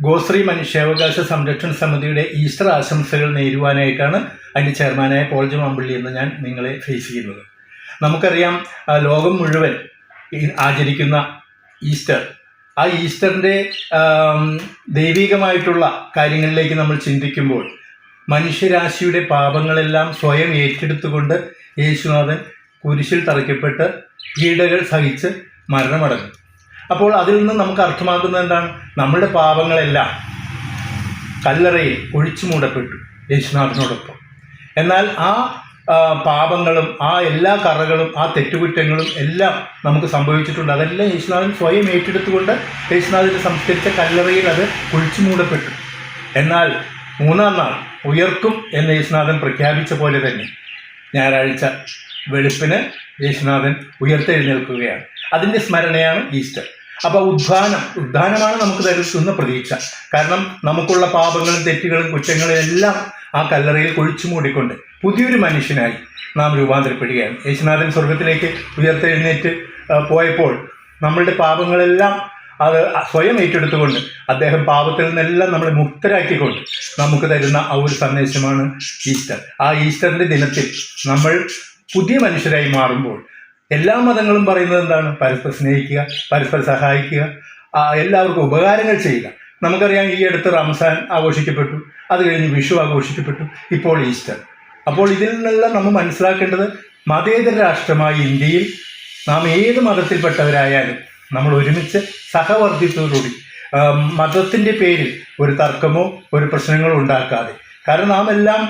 ഗോശ്രീ മനുഷ്യാവകാശ സംരക്ഷണ സമിതിയുടെ ഈസ്റ്റർ ആശംസകൾ നേരുവാനായിട്ടാണ് അതിന്റെ ചെയർമാനായ പോൾ ജെ മാമ്പള്ളി എന്ന് ഞാൻ നിങ്ങളെ ഫേസ് ചെയ്യുന്നത് നമുക്കറിയാം ലോകം മുഴുവൻ ആചരിക്കുന്ന ഈസ്റ്റർ. ആ ഈസ്റ്ററിന്റെ ദൈവികമായിട്ടുള്ള കാര്യങ്ങളിലേക്ക് നമ്മൾ ചിന്തിക്കുമ്പോൾ മനുഷ്യരാശിയുടെ പാപങ്ങളെല്ലാം സ്വയം ഏറ്റെടുത്തുകൊണ്ട് യേശുനാഥൻ കുരിശിൽ തറയ്ക്കപ്പെട്ട് പീഡകൾ സഹിച്ച് മരണമടങ്ങും അപ്പോൾ അതിൽ നിന്ന് നമുക്ക് അർത്ഥമാക്കുന്നത് എന്താണ്? നമ്മുടെ പാപങ്ങളെല്ലാം കല്ലറയിൽ ഒഴിച്ചു മൂടപ്പെട്ടു യേശുനാഥനോടൊപ്പം. എന്നാൽ ആ പാപങ്ങളും ആ എല്ലാ കറകളും ആ തെറ്റുകുറ്റങ്ങളും എല്ലാം നമുക്ക് സംഭവിച്ചിട്ടുണ്ട്. അതെല്ലാം യേശുനാഥൻ സ്വയം ഏറ്റെടുത്തുകൊണ്ട് യേശുനാഥിനെ സംസ്കരിച്ച കല്ലറയിൽ അത് ഒഴിച്ചു മൂടപ്പെട്ടു. എന്നാൽ മൂന്നാം നാൾ ഉയർക്കും എന്ന് യേശുനാഥൻ പ്രഖ്യാപിച്ച പോലെ തന്നെ ഞായറാഴ്ച വെളുപ്പിന് യേശുനാഥൻ ഉയർത്തെഴുന്നേൽക്കുകയാണ്. അതിന്റെ സ്മരണയാണ് ഈസ്റ്റർ. അപ്പോൾ ഉദ്ധാനം ഉദ്ധാനമാണ് നമുക്ക് തരുന്ന പ്രതീക്ഷ. കാരണം നമുക്കുള്ള പാപങ്ങളും തെറ്റുകളും കുറ്റങ്ങളും എല്ലാം ആ കല്ലറയിൽ കുഴിച്ചു മൂടിക്കൊണ്ട് പുതിയൊരു മനുഷ്യനായി നാം രൂപാന്തരപ്പെടുകയാണ്. യേശുനാഥൻ സ്വർഗത്തിലേക്ക് ഉയർത്തെഴുന്നേറ്റ് പോയപ്പോൾ നമ്മളുടെ പാപങ്ങളെല്ലാം അത് സ്വയം ഏറ്റെടുത്തുകൊണ്ട് അദ്ദേഹം പാപത്തിൽ നിന്നെല്ലാം നമ്മളെ മുക്തരാക്കിക്കൊണ്ട് നമുക്ക് തരുന്ന ആ ഒരു സന്ദേശമാണ് ഈസ്റ്റർ. ആ ഈസ്റ്ററിന്റെ ദിനത്തിൽ നമ്മൾ പുതിയ മനുഷ്യരായി മാറുമ്പോൾ എല്ലാ മതങ്ങളും പറയുന്നത് എന്താണ്? പരസ്പരം സ്നേഹിക്കുക പരസ്പരം സഹായിക്കുക എല്ലാവർക്കും ഉപകാരങ്ങൾ ചെയ്യുക. നമുക്കറിയാം ഈ അടുത്ത് റംസാൻ ആഘോഷിക്കപ്പെട്ടു അത് കഴിഞ്ഞ് വിഷു ആഘോഷിക്കപ്പെട്ടു ഇപ്പോൾ ഈസ്റ്റർ. അപ്പോൾ ഇതിൽ നിന്നെല്ലാം നമ്മൾ മനസ്സിലാക്കേണ്ടത് മതേതര രാഷ്ട്രമായ ഇന്ത്യയിൽ നാം ഏത് മതത്തിൽപ്പെട്ടവരായാലും നമ്മൾ ഒരുമിച്ച് സഹവർത്തിത്വത്തോടുകൂടി മതത്തിന്റെ പേരിൽ ഒരു തർക്കമോ ഒരു പ്രശ്നങ്ങളോ ഉണ്ടാക്കാതെ. കാരണം നാം എല്ലാം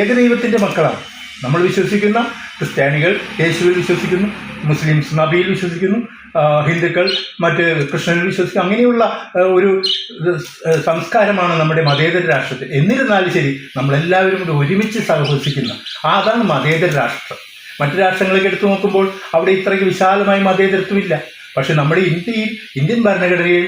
ഏകദൈവത്തിന്റെ മക്കളാണ്. നമ്മൾ വിശ്വസിക്കുന്ന ക്രിസ്ത്യാനികൾ യേശുവിൽ വിശ്വസിക്കുന്നു മുസ്ലിംസ് നബിയിൽ വിശ്വസിക്കുന്നു ഹിന്ദുക്കൾ മറ്റ് കൃഷ്ണനിൽ വിശ്വസിക്കുന്നു. അങ്ങനെയുള്ള ഒരു സംസ്കാരമാണ് നമ്മുടെ മതേതര രാഷ്ട്രത്തിൽ. എന്നിരുന്നാലും ശരി നമ്മളെല്ലാവരും കൂടി ഒരുമിച്ച് സഹവസിക്കുന്ന അതാണ് മതേതര രാഷ്ട്രം. മറ്റു രാഷ്ട്രങ്ങളൊക്കെ എടുത്തു നോക്കുമ്പോൾ അവിടെ ഇത്രയ്ക്ക് വിശാലമായ മതേതരത്വമില്ല. പക്ഷെ നമ്മുടെ ഇന്ത്യയിൽ ഇന്ത്യൻ ഭരണഘടനയിൽ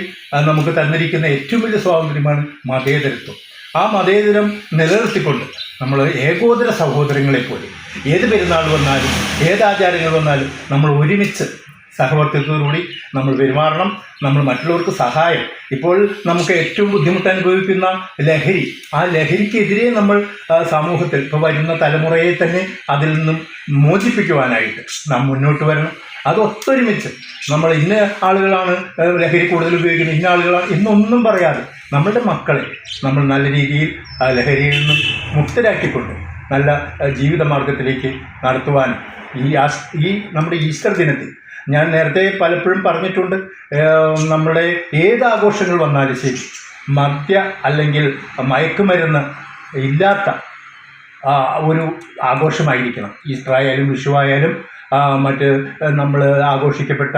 നമുക്ക് തന്നിരിക്കുന്ന ഏറ്റവും വലിയ സ്വാതന്ത്ര്യമാണ് മതേതരത്വം. ആ മതേതരം നിലനിർത്തിക്കൊണ്ട് നമ്മൾ ഏകോദര സഹോദരങ്ങളെ പോലെ ഏത് പെരുന്നാൾ വന്നാലും ഏത് ആചാരങ്ങൾ വന്നാലും നമ്മൾ ഒരുമിച്ച് സഹവർത്തിത്വത്തോടുകൂടി നമ്മൾ പെരുമാറണം. നമ്മൾ മറ്റുള്ളവർക്ക് സഹായം. ഇപ്പോൾ നമുക്ക് ഏറ്റവും ബുദ്ധിമുട്ട് അനുഭവിക്കുന്ന ലഹരി ആ ലഹരിക്കെതിരെ നമ്മൾ സമൂഹത്തിൽ ഇപ്പോൾ വരുന്ന തലമുറയെ തന്നെ അതിൽ നിന്നും മോചിപ്പിക്കുവാനായിട്ട് നാം മുന്നോട്ട് വരണം. അത് ഒത്തൊരുമിച്ച്. നമ്മൾ ഇന്ന ആളുകളാണ് ലഹരി കൂടുതൽ ഉപയോഗിക്കുന്നത് ഇന്ന ആളുകളാണ് എന്നൊന്നും പറയാതെ നമ്മളുടെ മക്കളെ നമ്മൾ നല്ല രീതിയിൽ ആ ലഹരിയിൽ നിന്നും മുക്തരാക്കിക്കൊണ്ട് നല്ല ജീവിതമാർഗത്തിലേക്ക് ജീവിത മാർഗത്തിലേക്ക് നടത്തുവാൻ ഈ ഈ നമ്മുടെ ഈസ്റ്റർ ദിനത്തിൽ ഞാൻ നേരത്തെ പലപ്പോഴും പറഞ്ഞിട്ടുണ്ട് നമ്മുടെ ഏത് ആഘോഷങ്ങൾ വന്നാലും ശരി മദ്യ അല്ലെങ്കിൽ മയക്കുമരുന്ന് ഇല്ലാത്ത ഒരു ആഘോഷമായിരിക്കണം. ഈസ്റ്റർ ആയാലും മറ്റ് നമ്മൾ ആഘോഷിക്കപ്പെട്ട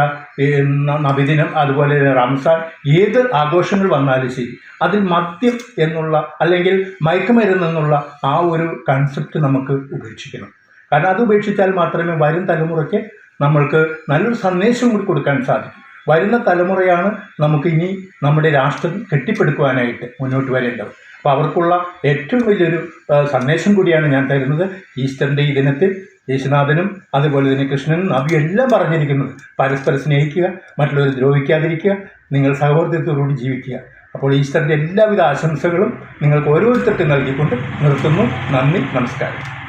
നബിദിനം അതുപോലെ റംസാൻ ഏത് ആഘോഷങ്ങൾ വന്നാലും ശരി അതിൽ മദ്യം എന്നുള്ള അല്ലെങ്കിൽ മയക്കുമരുന്ന് എന്നുള്ള ആ ഒരു കൺസെപ്റ്റ് നമുക്ക് ഉപേക്ഷിക്കണം. കാരണം അത് ഉപേക്ഷിച്ചാൽ മാത്രമേ വരും തലമുറയ്ക്ക് നമ്മൾക്ക് നല്ലൊരു സന്ദേശം കൂടി കൊടുക്കാൻ സാധിക്കും. വരുന്ന തലമുറയാണ് നമുക്ക് ഇനി നമ്മുടെ രാഷ്ട്രം കെട്ടിപ്പടുക്കുവാനായിട്ട് മുന്നോട്ട് വരേണ്ടത്. അപ്പോൾ അവർക്കുള്ള ഏറ്റവും വലിയൊരു സന്ദേശം കൂടിയാണ് ഞാൻ തരുന്നത് ഈസ്റ്ററിന്റെ ഈ ദിനത്തിൽ. യേശുനാഥനും അതുപോലെ തന്നെ കൃഷ്ണനും നബിയും എല്ലാം പറഞ്ഞിരിക്കുന്നത്. പരസ്പരം സ്നേഹിക്കുക മറ്റുള്ളവരെ ദ്രോഹിക്കാതിരിക്കുക നിങ്ങൾ സഹോദരത്തോടുകൂടി ജീവിക്കുക. അപ്പോൾ ഈസ്റ്ററിന്റെ എല്ലാവിധ ആശംസകളും നിങ്ങൾക്ക് ഓരോരുത്തർക്കും നൽകിക്കൊണ്ട് നിർത്തുന്നു. നന്ദി നമസ്കാരം.